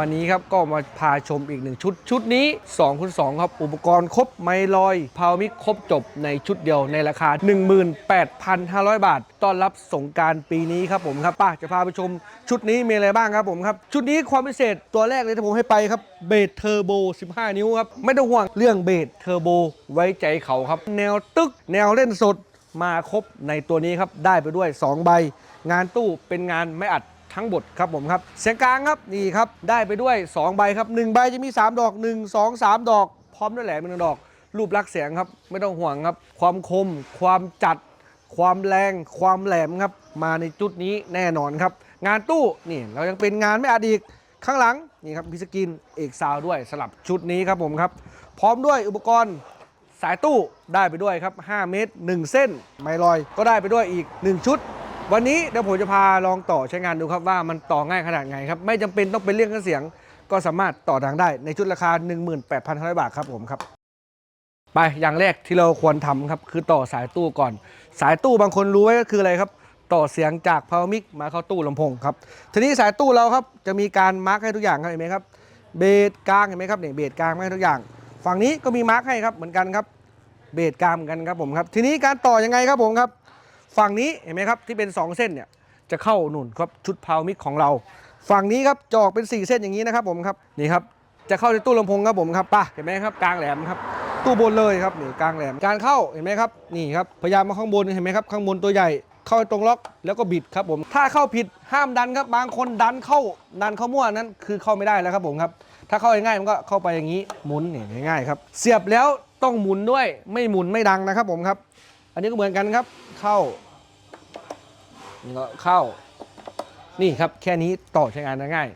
วันนี้ครับก็มาพาชมอีกหนึ่งชุดชุดนี้2คูณ2ครับอุปกรณ์ครบไมลอยพาวมิครบจบในชุดเดียวในราคา 18,500 บาท ต้อนรับสงการปีนี้ครับผมครับป้าจะพาไปชมชุดนี้มีอะไรบ้างครับผมครับ ชุดนี้ความพิเศษตัวแรกเลยที่ผมให้ไปครับเบสเทอร์โบ 15 นิ้วครับ ไม่ต้องห่วงเรื่องเบสเทอร์โบไว้ใจเขาครับ แนวตึกแนวเล่นสดมาครบในตัวนี้ครับ ได้ไปด้วย 2 ใบ งานตู้เป็นงานไม่อัด ทั้งบทครับผมครับ เสียงกลางครับนี่ครับได้ไปด้วย 2 ใบครับ1ใบจะมี 3 ดอก 1 2 3 ดอก พร้อมด้วยแหลมหนึ่งดอก รูปลักษณ์เสียงครับ ไม่ต้องห่วงครับ ความคม ความจัด ความแรง ความแหลมครับ มาในจุดนี้แน่นอนครับ งานตู้นี่เรายังเป็นงานไม่อดอีกข้างหลังนี่ครับพิสกินเอกซาวด้วยสลับชุดนี้ครับผมครับ พร้อมด้วยอุปกรณ์สายตู้ได้ไปด้วยครับ 5 เมตร 1 เส้น ไมลอยก็ได้ไปด้วยอีก 1 ชุด วันนี้เดี๋ยวผมจะพาลองต่อใช้งานดูครับว่ามันต่อง่ายขนาดไงครับ ไม่จำเป็นต้องเป็นเรื่องเครื่องเสียง ก็สามารถต่อดังได้ในชุดราคา 18,500 บาทครับผมครับ ไปอย่างแรกที่เราควรทำครับคือต่อสายตู้ก่อน สายตู้บางคนรู้ไว้ก็คืออะไรครับต่อเสียงจากพาวมิกมาเข้าตู้ลำโพงครับ ทีนี้สายตู้เราครับจะมีการมาร์กให้ทุกอย่างครับเห็นไหมครับ เบสกลางเห็นไหมครับเนี่ยเบสกลางมาให้ทุกอย่าง ฝั่งนี้ก็มีมาร์กให้ครับเหมือนกันครับ เบสกลางเหมือนกันครับผมครับ ทีนี้การต่อยังไงครับผมครับ ฝั่งนี้เห็นไหมครับที่เป็น 2 เส้นเนี่ยจะเข้าหนุนครับชุดพาวมิกของเรา ฝั่งนี้ครับจอกเป็น 4 เส้นอย่างนี้นะครับผมครับนี่ครับจะเข้าในตู้ลำโพงครับผมครับป่ะเห็นไหมครับกลางแหลมครับตู้บนเลยครับนี่กลางแหลมการเข้าเห็นไหมครับนี่ครับพยายามมาข้างบนเห็นไหมครับข้างบนตัวใหญ่เข้าตรงล็อกแล้วก็บิดครับผม ถ้าเข้าผิดห้ามดันครับบางคนดันเข้าดันเข้ามั่วนั้นคือเข้าไม่ได้แล้วครับผมครับถ้าเข้าง่ายมันก็เข้าไปอย่างนี้หมุนนี่ง่ายๆครับเสียบแล้วต้องหมุนด้วยไม่หมุนไม่ดังนะครับผมครับ นนี้ก็เหมือนกันครับ เข้านี่ก็เข้า นี่ครับแค่นี้ต่อใช้งานได้ง่าย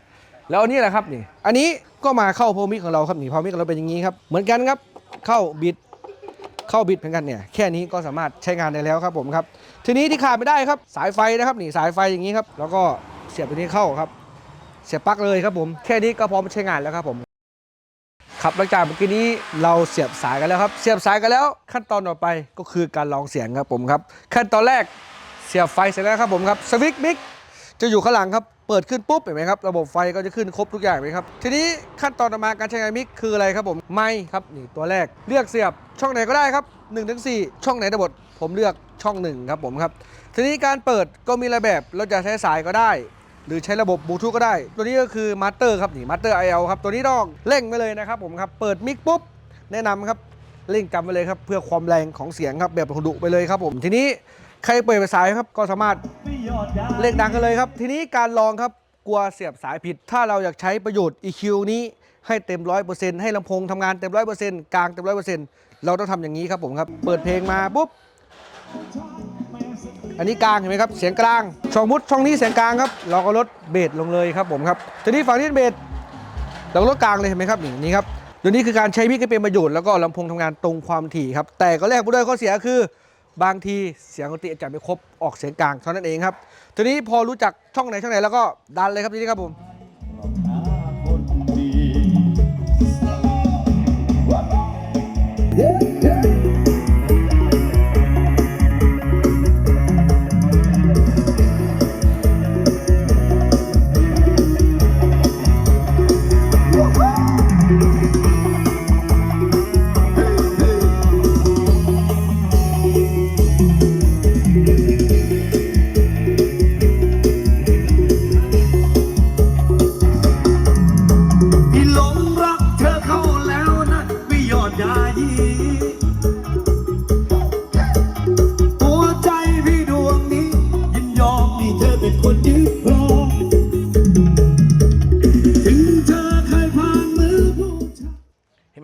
แล้วอันนี้แหละครับนี่ อันนี้ก็มาเข้าพอมิกของเราครับนี่พอมิกของเราเป็นอย่างนี้ครับ เหมือนกันครับ เข้าบิด เข้าบิดเหมือนกันเนี่ย แค่นี้ก็สามารถใช้งานได้แล้วครับผมครับ ทีนี้ที่ขาดไม่ได้ครับ สายไฟนะครับนี่สายไฟอย่างนี้ครับ แล้วก็เสียบตัวนี้เข้าครับ เสียบปลั๊กเลยครับผม แค่นี้ก็พร้อมใช้งานแล้วครับผม ครับหลังจากเมื่อกี้นี้เราเสียบสายกันแล้วครับ เสียบสายกันแล้ว ขั้นตอนต่อไปก็คือการลองเสียงครับผมครับ ขั้นตอนแรกเสียบไฟเสร็จแล้วครับผมครับสวิตช์มิกจะอยู่ข้างหลังครับเปิดขึ้นปุ๊บเห็นไหมครับระบบไฟก็จะขึ้นครบทุกอย่างเลยครับทีนี้ขั้นตอนต่อมาการใช้งานมิกคืออะไรครับผมไมค์ครับนี่ตัวแรกเลือกเสียบช่องไหนก็ได้ครับ1นถึงสช่องไหนทั้งหมดผมเลือกช่อง1ครับผมครับทีนี้การเปิดก็มีหลายแบบเราจะใช้สายก็ได้ หรือใช้ระบบบลูทูธก็ได้ ตัวนี้ก็คือมาสเตอร์ครับนี่มาสเตอร์ไอเอลครับตัวนี้ต้องเร่งไปเลยนะครับผมครับเปิดมิกปุ๊บแนะนำครับเร่งกำไปเลยครับเพื่อความแรงของเสียงครับแบบดุไปเลยครับผมทีนี้ใครเปิดไปสายครับก็สามารถเล่งดังกันเลยครับ ทีนี้การลองครับกลัวเสียบสายผิด ถ้าเราอยากใช้ประโยชน์ EQ นี้ให้เต็ม100%ให้ลำโพงทำงานเต็ม100%กลางเต็ม100%เราต้องทำอย่างนี้ครับผมครับ เปิดเพลงมาปุ๊บ อันนี้กลางเห็นไหมครับเสียงกลาง ช่องมุดช่องนี้เสียงกลางครับ เราก็ลดเบสลงเลยครับผมครับทีนี้ฝั่งนี้เบสเราก็ลดกลางเลยเห็นไหมครับนี่นี่ครับเดี๋ยวนี้คือการใช้มิกให้เป็นประโยชน์แล้วก็ลำโพงทำงานตรงความถี่ครับแต่ก็แลกไปด้วยข้อเสียคือบางทีเสียงดนตรีอาจจะไม่ครบออกเสียงกลางเท่านั้นเองครับทีนี้พอรู้จักช่องไหนช่องไหนแล้วก็ดันเลยครับทีนี้ครับผม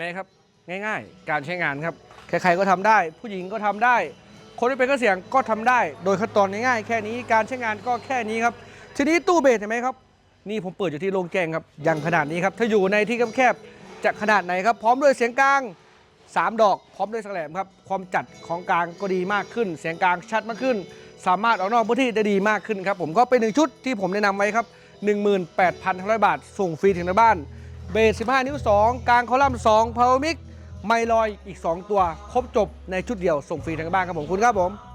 ไหมครับ ง่ายๆ การใช้งานครับ ใครๆก็ทำได้ ผู้หญิงก็ทำได้ คนที่เป็นเครื่องเสียงก็ทำได้ โดยขั้นตอนง่ายๆแค่นี้การใช้งานก็แค่นี้ครับ ทีนี้ตู้เบสเห็นไหมครับ นี่ผมเปิดอยู่ที่โรงแกงครับอย่างขนาดนี้ครับถ้าอยู่ในที่แคบๆจะขนาดไหนครับ พร้อมด้วยเสียงกลาง 3 ดอก พร้อมด้วยแสลมครับความจัดของกลางก็ดีมากขึ้น เสียงกลางชัดมากขึ้น สามารถออกนอกพื้นที่ได้ดีมากขึ้นครับผมก็เป็นหนึ่งชุดที่ผมแนะนำไว้ครับ18,500 บาทส่งฟรีถึงหน้าบ้าน เบส 15 นิ้ว 2 กลางคอลัมน์2พาวมิกไมลอยอีก 2 ตัว ครบจบในชุดเดียวส่งฟรีทางบ้านครับผมคุณครับผม